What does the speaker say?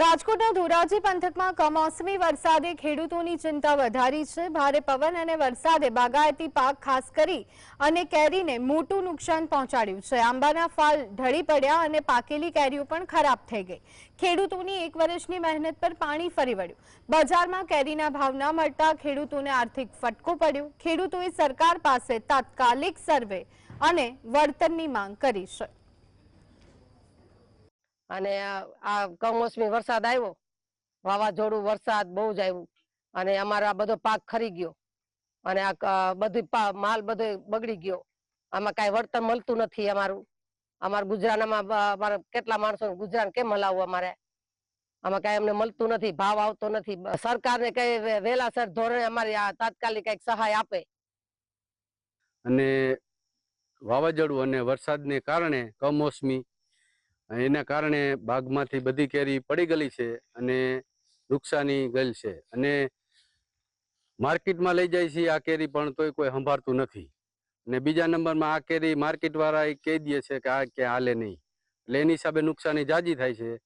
રાજકોટના ધોરાજી પંથકમાં કમોસમી વરસાદે ખેડૂતોની ચિંતા વધારી છે. ભારે પવન અને વરસાદે બાગાયતી પાક ખાસ કરી અને કેરીને મોટું નુકસાન પહોંચાડ્યું છે. આંબાના ફાલ ઢળી પડ્યા અને પાકેલી કેરીઓ પણ ખરાબ થઈ ગઈ. ખેડૂતોની એક વર્ષની મહેનત પર પાણી ફરી વળ્યું. બજારમાં કેરીના ભાવ ન મળતા ખેડૂતોને આર્થિક ફટકો પડ્યો. ખેડૂતોએ સરકાર પાસે તાત્કાલિક સર્વે અને વળતરની માંગ કરી છે. અને આ કમોસમી વરસાદ આવ્યો, વાવાઝોડું વરસાદ બહુ જ આવ્યું અને અમારો આ બધો પાક ખરી ગયો અને આ બધું માલ બધો બગડી ગયો. આમાં કાંઈ વળતર મળતું નથી અમારું. અમારું ગુજરાતમાં અમારે કેટલા માણસો ગુજરાત કેમ હલાવવું અમારે? આમાં કાંઈ અમને મળતું નથી, ભાવ આવતો નથી. સરકારને કઈ વહેલાસર ધોરણે અમારી આ તાત્કાલિક કંઈક સહાય આપે. અને વાવાઝોડું અને વરસાદને કારણે કમોસમી એના કારણે બાગમાંથી બધી કેરી પડી ગયેલી છે અને નુકસાની ગયેલ છે. અને માર્કેટમાં લઈ જાય છે આ કેરી પણ તોય કોઈ સંભાળતું નથી. અને બીજા નંબરમાં આ કેરી માર્કેટવાળા એ કહી દે છે કે આ કે હાલે નહીં. એટલે એની હિસાબે નુકસાની જાજી થાય છે.